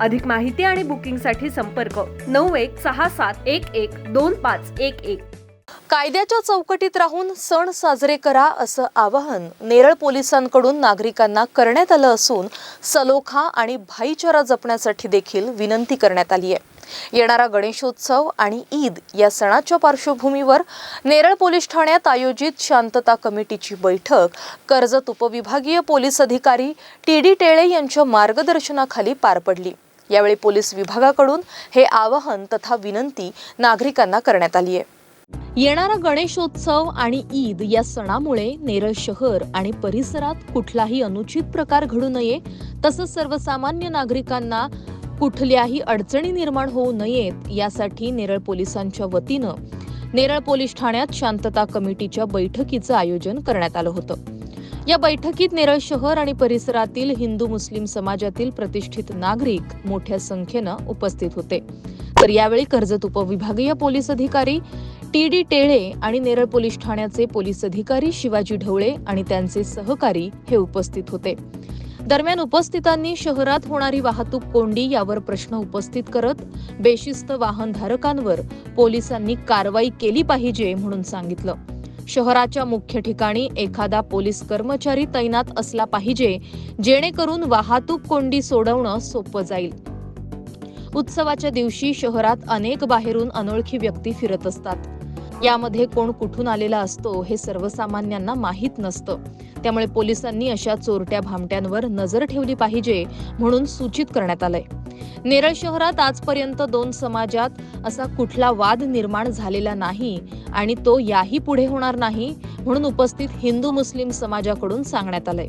अधिक माहिती आणि बुकिंगसाठी संपर्क नऊ एक सहा सात एक एक दोन पाच एक एक. कायद्याच्या चौकटीत राहून सण साजरे करा असं आवाहन नेरळ पोलिसांकडून नागरिकांना करण्यात आलं असून सलोखा आणि भाईचारा जपण्यासाठी देखील विनंती करण्यात आली आहे. येणारा गणेशोत्सव आणि ईद या सणाच्या पार्श्वभूमीवर नेरळ पोलीस ठाण्यात आयोजित शांतता कमिटीची बैठक कर्जत उपविभागीय पोलीस अधिकारी टी डी टेळे यांच्या मार्गदर्शनाखाली पार पडली. यावेळी पोलीस विभागाकडून हे आवाहन तथा विनंती नागरिकांना करण्यात आली आहे. येणारा गणेशोत्सव आणि ईद या सणामुळे नेरळ शहर आणि परिसरात कुठलाही अनुचित प्रकार घडू नये तसंच सर्वसामान्य नागरिकांना कुठल्याही अडचणी निर्माण होऊ नयेत यासाठी नेरळ पोलिसांच्या वतीनं नेरळ पोलीस ठाण्यात शांतता कमिटीच्या बैठकीचं आयोजन करण्यात आलं होतं. या बैठकीत नेरळ शहर आणि परिसरातील हिंदू मुस्लिम समाजातील प्रतिष्ठित नागरिक मोठ्या संख्येनं उपस्थित होते. तर यावेळी कर्जत उपविभागीय पोलीस अधिकारी टी डी टेळे आणि नेरळ पोलीस ठाण्याचे पोलीस अधिकारी शिवाजी ढवळे आणि त्यांचे सहकारी हे उपस्थित होते. दरम्यान उपस्थितांनी शहरात होणारी वाहतूक कोंडी यावर प्रश्न उपस्थित करत बेशिस्त वाहनधारकांवर पोलिसांनी कारवाई केली पाहिजे म्हणून सांगितलं. शहराच्या मुख्य ठिकाणी एखादा पोलीस कर्मचारी तैनात असला पाहिजे जेणेकरून वाहतूक कोंडी सोडवणं सोपं जाईल. उत्सवाच्या दिवशी शहरात अनेक बाहेरून अनोळखी व्यक्ती फिरत असतात. यामध्ये कोण कुठून आलेला असतो हे सर्वसामान्यांना माहीत नसतं. त्यामुळे पोलिसांनी अशा चोरट्या भामट्यांवर नजर ठेवली पाहिजे म्हणून सूचित करण्यात आलंय. नेरळ शहरात आजपर्यंत दोन समाजात असा कुठला वाद निर्माण झालेला नाही आणि तो याही पुढे होणार नाही म्हणून उपस्थित हिंदू मुस्लिम समाजाकडून सांगण्यात आलंय.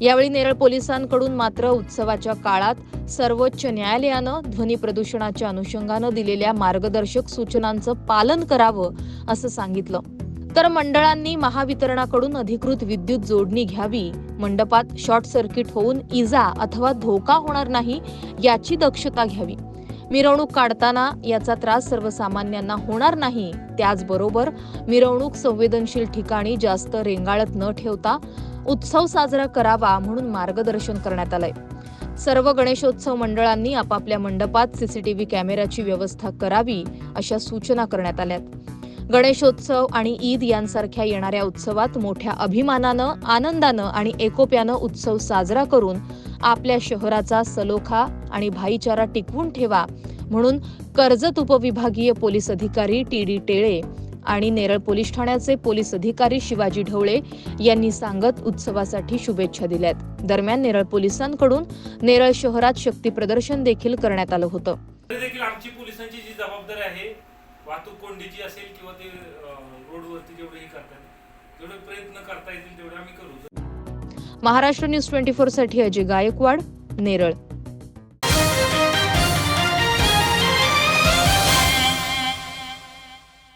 यावेळी नेरळ पोलिसांकडून मात्र उत्सवाच्या काळात सर्वोच्च न्यायालयानं ध्वनी प्रदूषणाच्या अनुषंगानं दिलेल्या मार्गदर्शक सूचनांचं पालन करावं असं सांगितलं. तर मंडळांनी महावितरणाकडून अधिकृत विद्युत जोडणी घ्यावी. मंडपात शॉर्ट सर्किट होऊन इजा अथवा धोका होणार नाही याची दक्षता घ्यावी. मिरवणूक काढताना याचा त्रास सर्वसामान्यांना होणार नाही. त्याचबरोबर मिरवणूक संवेदनशील ठिकाणी जास्त रेंगाळत न ठेवता उत्सव साजरा करावा म्हणून मार्गदर्शन करण्यात आलंय. सर्व गणेशोत्सव मंडळांनी आपापल्या मंडपात सीसीटीव्ही कॅमेऱ्याची व्यवस्था करावी अशा सूचना करण्यात आल्यात. गणेशोत्सव आणि ईद यांसारख्या येणाऱ्या उत्सवात मोठ्या अभिमानानं आनंदानं आणि एकोप्यानं उत्सव साजरा करून आपल्या शहराचा सलोखा आणि भाईचारा टिकवून ठेवा म्हणून कर्जत उपविभागीय पोलीस अधिकारी टी डी टेळे आणि नेरळ पोलीस ठाण्याचे पोलीस अधिकारी शिवाजी ढवळे यांनी सांगत उत्सवासाठी शुभेच्छा दिल्यात. दरम्यान नेरळ पोलिसांकडून नेरळ शहरात शक्ती प्रदर्शन देखील करण्यात आलं होतं. देखील आमची पोलिसांची जी जबाबदारी आहे वाहतूक कोंडीची असेल किंवा ते अं, रोडवरती जेवढेही करतात जेवढे प्रयत्न करता येतील तेवढे आम्ही करू. महाराष्ट्र न्यूज ट्वेंटी फोरसाठी अजय गायकवाड नेरळ.